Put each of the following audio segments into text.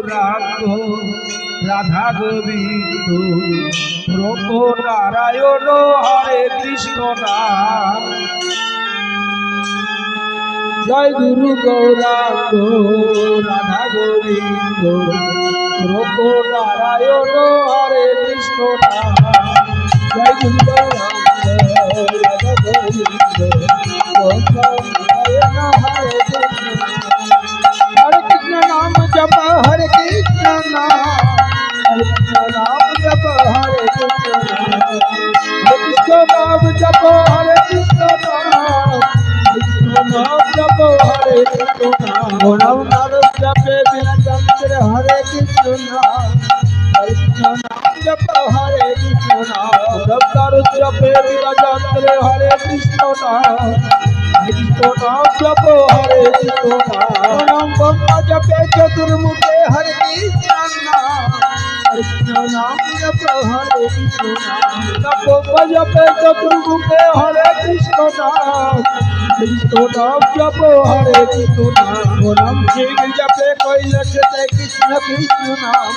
গৌরাঙ্গ রাধা গোবিন্দ রূপ নারায়ণ, হরে কৃষ্ণ জয় গুরু গৌরাঙ্গ, রাধা গোবিন্দ রূপ নারায়ণ, হরে কৃষ্ণ জয় গুরু গৌরাঙ্গ। নাম জপ হরে কৃষ্ণ নাম হরে কৃষ্ণ নাম জপ হরে কৃষ্ণ নাম হরে কৃষ্ণ নাম জপ হরে কৃষ্ণ নাম কৃষ্ণ নাম জপ হরে কৃষ্ণ নাম নাম নাম জপে বিনা চন্দ্র হরে কৃষ্ণ নাম হরে কৃষ্ণ নাম জপ হরে কৃষ্ণ নাম রবতার জপে জপে চতুর্মুখে হরে জপ জপে চতুর্মুখে হরে কৃষ্ণ নাম। কৃষ্ণ নাম। জপ হরে কৃষ্ণ নাম। নাম সিং জপে কৈলাসতে কৃষ্ণ কৃষ্ণ নাম।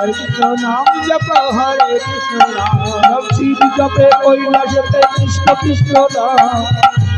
হরে কৃষ্ণ নাম জপ হরে কৃষ্ণ নাম। নাম শিব জপে কৈলাসতে কৃষ্ণ কৃষ্ণ নাম।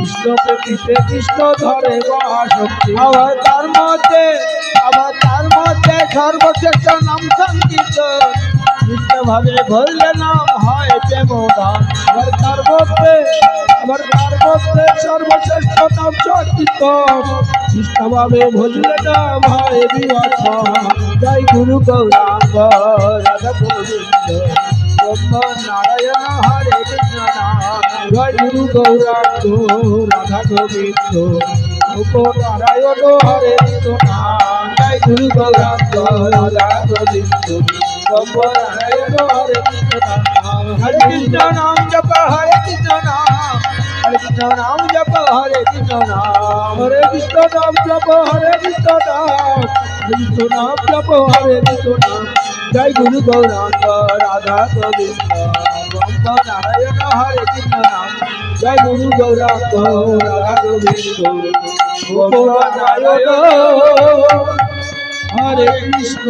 কৃষ্ণ প্রীতিতে কৃষ্ণ ধরে মহাশক্তি। আবার তার মধ্যে, আবার তার মধ্যে সর্বশ্রেষ্ঠ নাম সংকীর্তন। কৃষ্ণ ভাবে ভরলে নাম হয় প্রেমদান। আবার তার মধ্যে, আবার তার মধ্যে সর্বশ্রেষ্ঠ নাম সংকীর্তন। কৃষ্ণ ভাবে ভজলে নাম হয় বিবাসন জয় গুরু গৌরাঙ্গ, রাধা গোবিন্দ ব্রহ্ম নারায়ণ জয় গুরু গৌরাঙ্গ, রাধা গোবিন্দ। নারায়ণ হরে নাম জয় গুরু গৌরাঙ্গ, রাধা গোবিন্দ। নারায়ণ হরে নাম হরে কৃষ্ণ নাম জপ, হরে কৃষ্ণ নাম। হরে কৃষ্ণ নাম জপ, হরে কৃষ্ণ নাম। হরে কৃষ্ণ নাম জপ, হরে কৃষ্ণ নাম। কৃষ্ণ নাম জপ, হরে কৃষ্ণ নাম। জয় গুরু গৌরাঙ্গ, রাধা গোবিন্দ। নারায়ণ হরে কৃষ্ণ জয় গুরু নারায়ণ হরে কৃষ্ণ